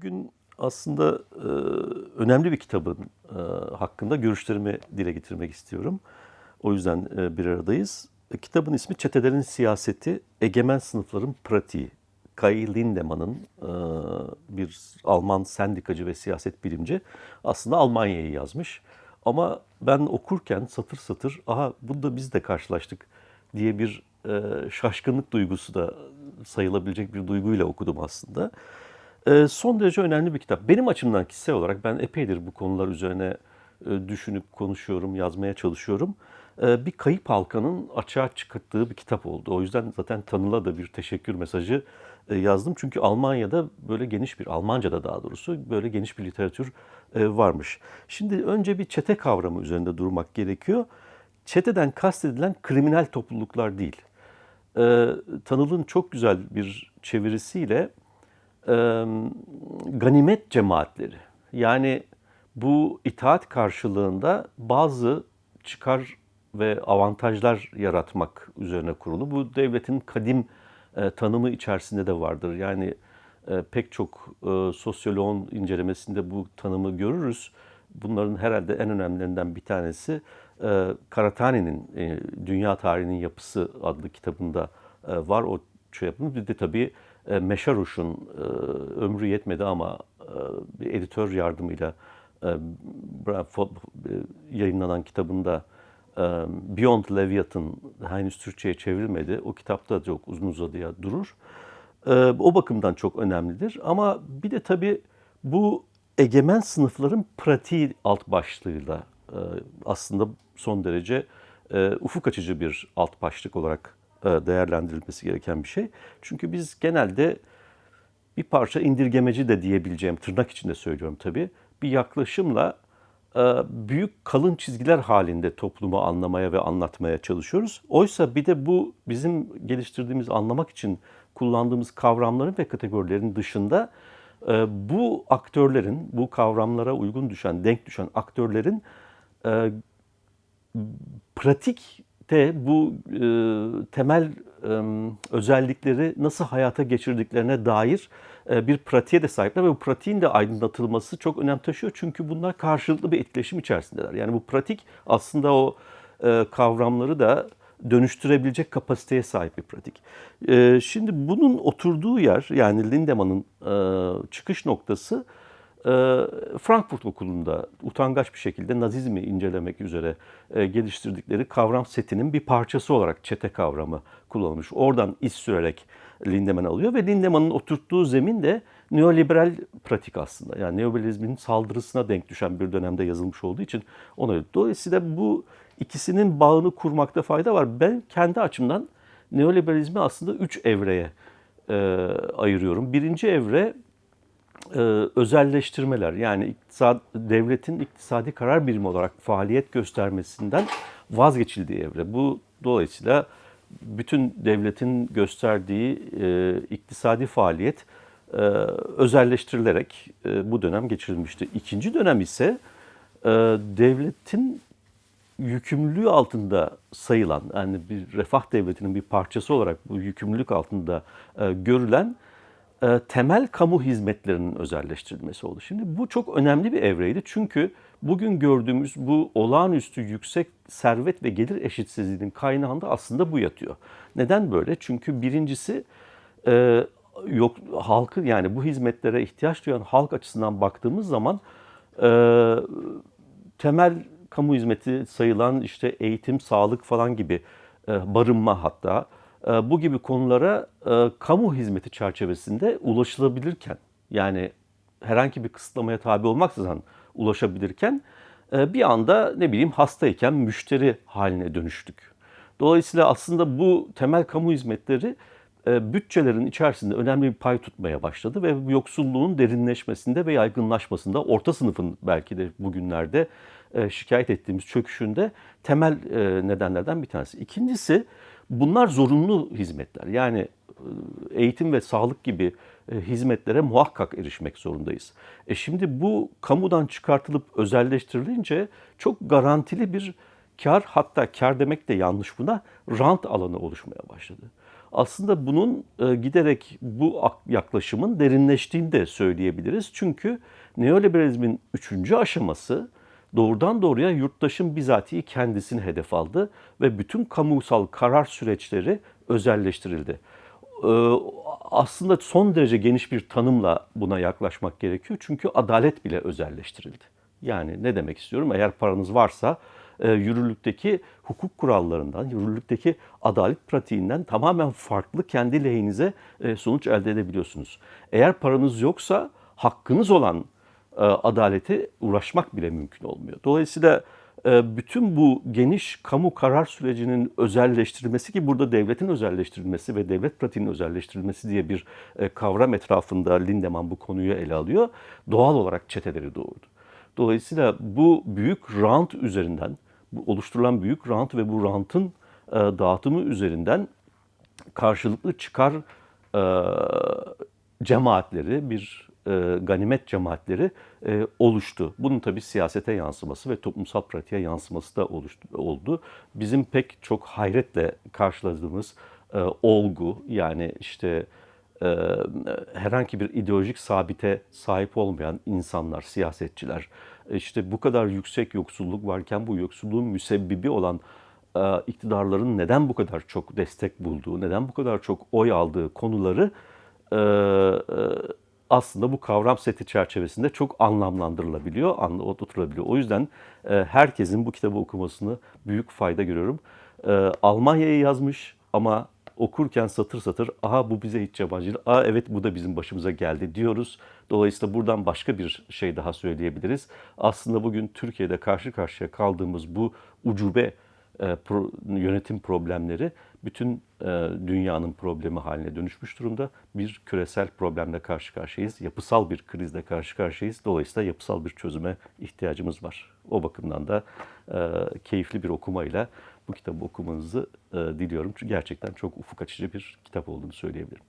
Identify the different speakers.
Speaker 1: bugün aslında e, önemli bir kitabın e, hakkında görüşlerimi dile getirmek istiyorum. O yüzden e, bir aradayız. E, kitabın ismi Çetelerin Siyaseti, Egemen Sınıfların Pratiği. Kai Lindemann'ın e, bir Alman sendikacı ve siyaset bilimci aslında Almanya'yı yazmış. Ama ben okurken satır satır, aha bunda biz de karşılaştık diye bir e, şaşkınlık duygusu da sayılabilecek bir duyguyla okudum aslında. E, son derece önemli bir kitap. Benim açımdan kişisel olarak ben epeydir bu konular üzerine e, düşünüp konuşuyorum, yazmaya çalışıyorum. E, bir kayıp halkanın açığa çıkarttığı bir kitap oldu. O yüzden zaten Tanıl'a da bir teşekkür mesajı e, yazdım. Çünkü Almanya'da böyle geniş bir, Almanca'da daha doğrusu böyle geniş bir literatür e, varmış. Şimdi önce bir çete kavramı üzerinde durmak gerekiyor. Çeteden kastedilen kriminal topluluklar değil. E, Tanıl'ın çok güzel bir çevirisiyle e, ganimet cemaatleri. Yani bu itaat karşılığında bazı çıkar ve avantajlar yaratmak üzerine kurulu. Bu devletin kadim e, tanımı içerisinde de vardır. Yani e, pek çok e, sosyoloğun incelemesinde bu tanımı görürüz. Bunların herhalde en önemlilerinden bir tanesi e, Karatani'nin e, Dünya Tarihinin Yapısı adlı kitabında e, var o şey yapımı. Bir de tabii Meşaruş'un e, ömrü yetmedi ama e, bir editör yardımıyla e, e, yayınlanan kitabında e, Beyond Leviathan henüz Türkçe'ye çevrilmedi. O kitapta çok uzun uzadıya durur. E, o bakımdan çok önemlidir. Ama bir de tabii bu egemen sınıfların pratiği alt başlığıyla e, aslında son derece e, ufuk açıcı bir alt başlık olarak e, değerlendirilmesi gereken bir şey. Çünkü biz genelde bir parça indirgemeci de diyebileceğim, tırnak içinde söylüyorum tabii, bir yaklaşımla e, büyük kalın çizgiler halinde toplumu anlamaya ve anlatmaya çalışıyoruz. Oysa bir de bu bizim geliştirdiğimiz, anlamak için kullandığımız kavramların ve kategorilerin dışında e, bu aktörlerin, bu kavramlara uygun düşen, denk düşen aktörlerin e, pratikte bu e, temel e, özellikleri nasıl hayata geçirdiklerine dair e, bir pratiğe de sahipler ve bu pratiğin de aydınlatılması çok önem taşıyor. Çünkü bunlar karşılıklı bir etkileşim içerisindeler. Yani bu pratik aslında o e, kavramları da dönüştürebilecek kapasiteye sahip bir pratik. E, şimdi bunun oturduğu yer yani Lindemann'ın e, çıkış noktası Frankfurt Okulu'nda utangaç bir şekilde Nazizmi incelemek üzere e, geliştirdikleri kavram setinin bir parçası olarak çete kavramı kullanılmış. Oradan iz sürerek Lindemann alıyor ve Lindemann'ın oturttuğu zemin de neoliberal pratik aslında. Yani neoliberalizmin saldırısına denk düşen bir dönemde yazılmış olduğu için ona dolayısıyla bu ikisinin bağını kurmakta fayda var. Ben kendi açımdan neoliberalizmi aslında üç evreye e, ayırıyorum. Birinci evre e, özelleştirmeler yani iktisad, devletin iktisadi karar birimi olarak faaliyet göstermesinden vazgeçildiği evre. Bu dolayısıyla bütün devletin gösterdiği e, iktisadi faaliyet e, özelleştirilerek e, bu dönem geçirilmişti. İkinci dönem ise e, devletin yükümlülüğü altında sayılan yani bir refah devletinin bir parçası olarak bu yükümlülük altında e, görülen e, temel kamu hizmetlerinin özelleştirilmesi oldu. Şimdi bu çok önemli bir evreydi. Çünkü bugün gördüğümüz bu olağanüstü yüksek servet ve gelir eşitsizliğinin kaynağında aslında bu yatıyor. Neden böyle? Çünkü birincisi e, yok halkı yani bu hizmetlere ihtiyaç duyan halk açısından baktığımız zaman e, temel kamu hizmeti sayılan işte eğitim, sağlık falan gibi e, barınma hatta e, bu gibi konulara e, kamu hizmeti çerçevesinde ulaşılabilirken yani herhangi bir kısıtlamaya tabi olmaksızın ulaşabilirken e, bir anda ne bileyim hastayken müşteri haline dönüştük. Dolayısıyla aslında bu temel kamu hizmetleri bütçelerin içerisinde önemli bir pay tutmaya başladı ve yoksulluğun derinleşmesinde ve yaygınlaşmasında orta sınıfın belki de bugünlerde şikayet ettiğimiz çöküşünde temel nedenlerden bir tanesi. İkincisi Bunlar zorunlu hizmetler. Yani e, eğitim ve sağlık gibi e, hizmetlere muhakkak erişmek zorundayız. E şimdi bu kamudan çıkartılıp özelleştirilince çok garantili bir kar hatta kar demek de yanlış buna rant alanı oluşmaya başladı. Aslında bunun e, giderek bu ak- yaklaşımın derinleştiğini de söyleyebiliriz. Çünkü neoliberalizmin üçüncü aşaması doğrudan doğruya yurttaşın bizatihi kendisini hedef aldı ve bütün kamusal karar süreçleri özelleştirildi. Ee, aslında son derece geniş bir tanımla buna yaklaşmak gerekiyor. Çünkü adalet bile özelleştirildi. Yani ne demek istiyorum? Eğer paranız varsa e, yürürlükteki hukuk kurallarından, yürürlükteki adalet pratiğinden tamamen farklı kendi lehinize e, sonuç elde edebiliyorsunuz. Eğer paranız yoksa hakkınız olan e, adalete uğraşmak bile mümkün olmuyor. Dolayısıyla e, bütün bu geniş kamu karar sürecinin özelleştirilmesi ki burada devletin özelleştirilmesi ve devlet pratiğinin özelleştirilmesi diye bir e, kavram etrafında Lindemann bu konuyu ele alıyor. Doğal olarak çeteleri doğurdu. Dolayısıyla bu büyük rant üzerinden, oluşturulan büyük rant ve bu rantın e, dağıtımı üzerinden karşılıklı çıkar e, cemaatleri, bir e, ganimet cemaatleri e, oluştu. Bunun tabii siyasete yansıması ve toplumsal pratiğe yansıması da oluştu, oldu. Bizim pek çok hayretle karşıladığımız e, olgu yani işte e, herhangi bir ideolojik sabite sahip olmayan insanlar, siyasetçiler, işte bu kadar yüksek yoksulluk varken bu yoksulluğun müsebbibi olan e, iktidarların neden bu kadar çok destek bulduğu, neden bu kadar çok oy aldığı konuları e, e, aslında bu kavram seti çerçevesinde çok anlamlandırılabiliyor, anla- oturtulabiliyor. O yüzden e, herkesin bu kitabı okumasını büyük fayda görüyorum. E, Almanya'ya yazmış ama okurken satır satır aha bu bize hiç yabancı değil, aa evet bu da bizim başımıza geldi diyoruz. Dolayısıyla buradan başka bir şey daha söyleyebiliriz. Aslında bugün Türkiye'de karşı karşıya kaldığımız bu ucube pro- yönetim problemleri bütün e, dünyanın problemi haline dönüşmüş durumda. Bir küresel problemle karşı karşıyayız. Yapısal bir krizle karşı karşıyayız. Dolayısıyla yapısal bir çözüme ihtiyacımız var. O bakımdan da e, keyifli bir okumayla bu kitabı okumanızı e, diliyorum. Çünkü gerçekten çok ufuk açıcı bir kitap olduğunu söyleyebilirim.